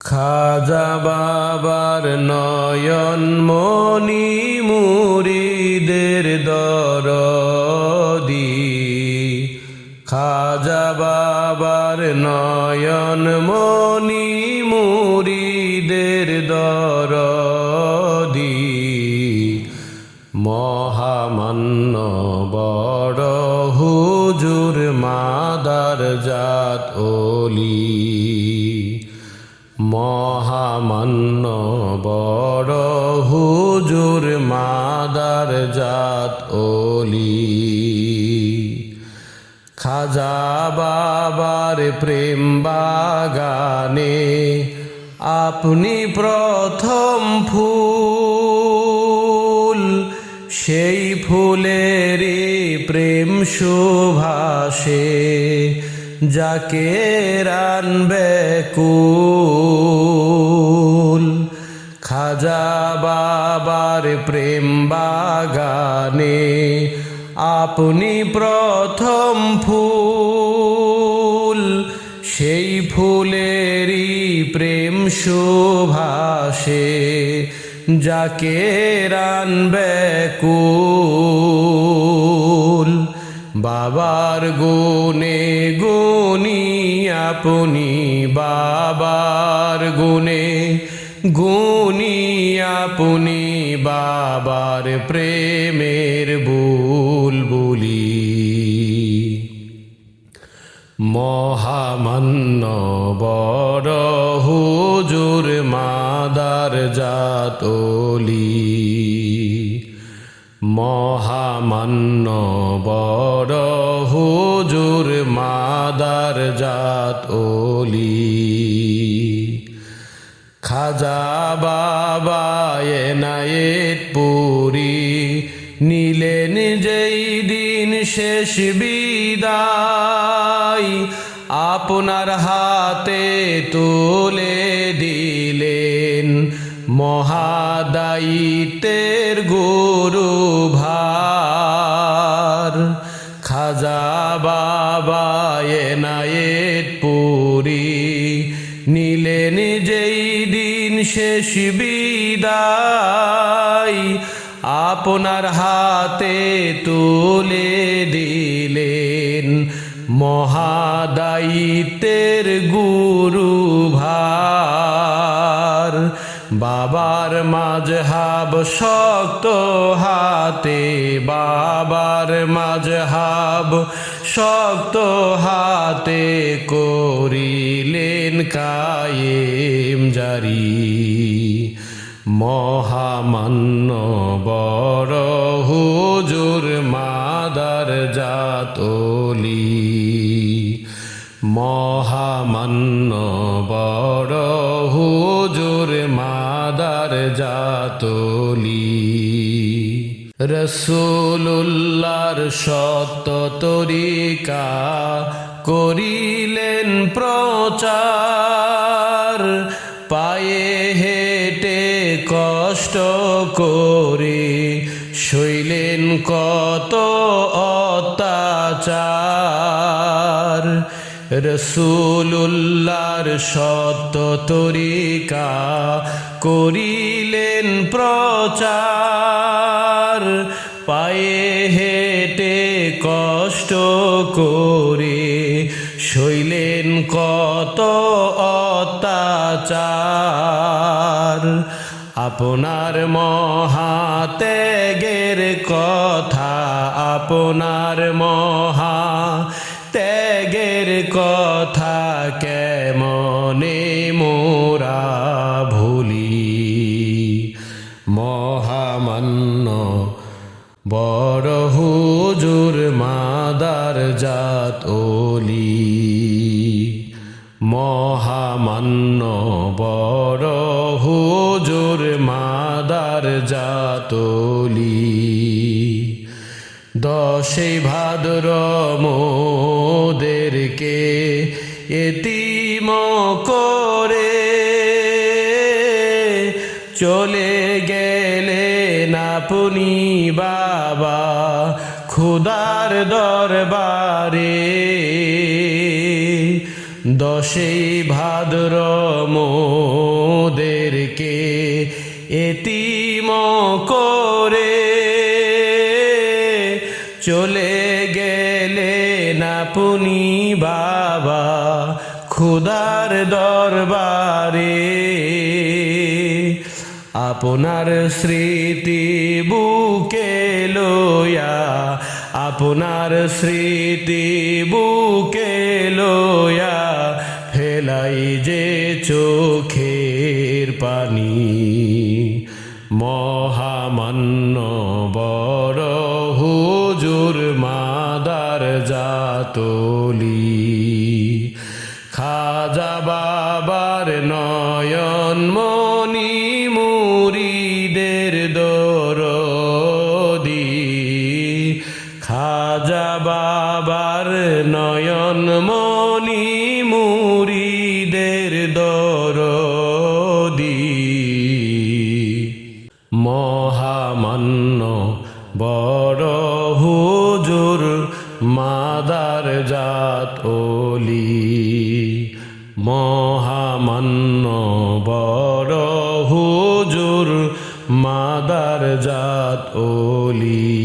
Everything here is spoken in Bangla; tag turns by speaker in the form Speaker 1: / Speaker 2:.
Speaker 1: খাজা বাবার নয়ন মনি মুরিদের দরদি। খাজা বাবার নয়ন মনি মুরিদের দরদি। মহামান্য বড় হুজুর মাদার জাত ওলি মাদার ওলি খাজা বাবার প্রেম বাগানে আপনি প্রথম ফুল। সেই ফুলেরই প্রেম সুভাষে যাকে রানবে কুল। আপনি প্রথম ফুল, সেই ফুলেরই প্রেম সুভাষে যাকে রানবে কুল। বাবার গুনে গুনি আপনি, বাবার গুনে গুনি আপনি, বাবার প্রেমের জাতলি মহামান্য বড় হুজুর মাদার জাতলি খাজা বাবা এনায়েত পুরী নিলেন যেই দিন শেষ বিদায়। আপনার হাতে তুলে দিলেন মহাদায়িত্বের গুরু ভার। খাজা বাবা এনায়েত পুরী। নিলেন যেই দিন শেষ বিদায়। আপনার হাতে তুলে দিলেন মহাদায়িত্বের গুরু ভার। বাবার মাঝহাব শক্ত হাতে, বাবার মাঝহাব শক্ত হাতে করিলেন কায়েম জারি। মহামান্য বড় হুজুর মাদার জাতলি। মহামান্য বড় হুজুর মাদার জাতলি। রসুল্লার সত্য তরিকা করিলেন প্রচার। পায়ে হেঁটে কষ্ট করে শৈলেন কত অত্যাচার। রসুল্লার সত্য তরিকা করিলেন প্রচার। পায়ে হেঁটে কষ্ট করে শৈলেন কত অত্যাচার। আপনার মহাত্যাগের কথা, আপনার মহা ত্যাগের কথা কেমনে মোরা ভুলি বড় হুজুর মাদার জাত ওলি মহামান্য বড় হুজুর মাদার জাতলি দশে ভাদ্র মোদেরকে এতিম করে চলে গেলেন আপনি বাবা, খুদার দরবারে। দশেই ভাদ্র মোদেরকে এতিম করে চলে গেলেন আপনি বাবা, খুদার দরবারে। আপনার স্মৃতি বুকে লয়া আপনার স্মৃতি বুকে লয়া ফেলাই যে চোখের পানি। মহামান্য বড় হুজুর মাদার জাতলি। মুরিদের দরদি। খাজা বাবার নয়ন মনি মুরিদের দরদি। মহামান্য বড় হুজুর মাদার জাত ওলি মহামান্য জাত ওলি।